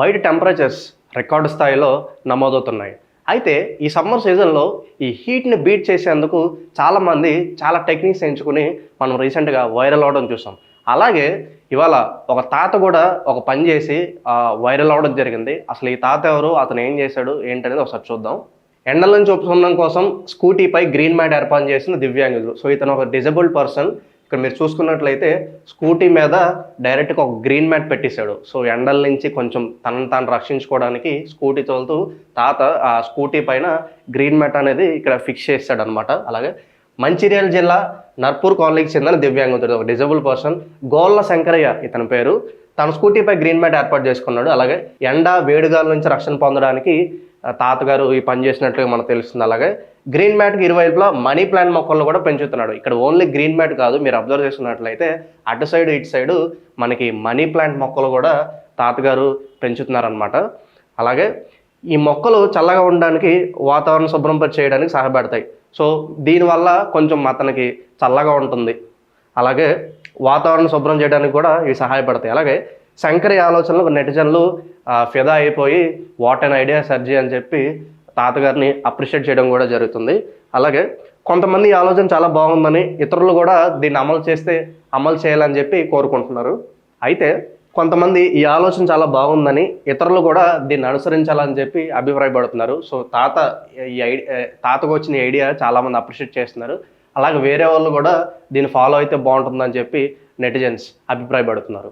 బయట temperatures record స్థాయిలో నమోదవుతున్నాయి. అయితే ఈ సమ్మర్ సీజన్లో ఈ హీట్ని బీట్ చేసేందుకు చాలామంది చాలా టెక్నిక్స్ ఎంచుకుని మనం రీసెంట్గా వైరల్ అవడం చూసాం. అలాగే ఇవాళ ఒక తాత కూడా ఒక పని చేసి వైరల్ అవడం జరిగింది. అసలు ఈ తాత ఎవరు? అతను ఏం చేశాడు? ఏంటనేది ఒకసారి చూద్దాం. ఎండల నుంచి ఉపశమనం కోసం స్కూటీపై గ్రీన్ మ్యాట్ ఏర్పాటు చేసిన దివ్యాంగులు. సో ఇతను ఒక డిజబుల్డ్ పర్సన్ ఇక్కడ మీరు చూసుకున్నట్లయితే స్కూటీ మీద డైరెక్ట్గా ఒక గ్రీన్ మ్యాట్ పెట్టేశాడు. సో ఎండల నుంచి కొంచెం తనను తాను రక్షించుకోవడానికి స్కూటీ తోలుతూ తాత ఆ స్కూటీ పైన గ్రీన్ మ్యాట్ అనేది ఇక్కడ ఫిక్స్ చేస్తాడు అనమాట అలాగే మంచిర్యాల జిల్లా నర్పూర్ కాలనీకి చెందిన దివ్యాంగుతుడు ఒక డిజబుల్ పర్సన్ గోళ్ళ శంకరయ్య ఇతని పేరు. తన స్కూటీపై గ్రీన్ మ్యాట్ ఏర్పాటు చేసుకున్నాడు. అలాగే ఎండ వేడిగాల నుంచి రక్షణ పొందడానికి తాతగారు ఈ పని చేసినట్లుగా మనకు తెలుస్తుంది. అలాగే గ్రీన్ మ్యాట్కి ఇరువైపులా మనీ ప్లాంట్ మొక్కలను కూడా పెంచుతున్నాడు. ఇక్కడ ఓన్లీ గ్రీన్ మ్యాట్ కాదు మీరు అబ్జర్వ్ చేసినట్లయితే అటు సైడ్ ఇటు సైడు మనకి మనీ ప్లాంట్ మొక్కలు కూడా తాతగారు పెంచుతున్నారనమాట అలాగే ఈ మొక్కలు చల్లగా ఉండడానికి వాతావరణం శుభ్రం చేయడానికి సహాయపడతాయి. సో దీనివల్ల కొంచెం అతనికి చల్లగా ఉంటుంది. అలాగే వాతావరణం శుభ్రం చేయడానికి కూడా ఇవి సహాయపడతాయి. అలాగే శంకరి ఆలోచనలు నెటిజన్లు ఫిదా అయిపోయి వాట్ అండ్ ఐడియా సర్జీ అని చెప్పి తాతగారిని అప్రిషియేట్ చేయడం కూడా జరుగుతుంది. అలాగే కొంతమంది ఈ ఆలోచన చాలా బాగుందని ఇతరులు కూడా దీన్ని అమలు చేస్తే అమలు చేయాలని చెప్పి కోరుకుంటున్నారు. అయితే కొంతమంది ఈ ఆలోచన చాలా బాగుందని ఇతరులు కూడా దీన్ని అనుసరించాలని చెప్పి అభిప్రాయపడుతున్నారు. సో తాత ఈ ఐడియా తాతకు వచ్చిన ఐడియా చాలామంది అప్రిషియేట్ చేస్తున్నారు. అలాగే వేరే వాళ్ళు కూడా దీన్ని ఫాలో అయితే బాగుంటుందని చెప్పి నెటిజన్స్ అభిప్రాయపడుతున్నారు.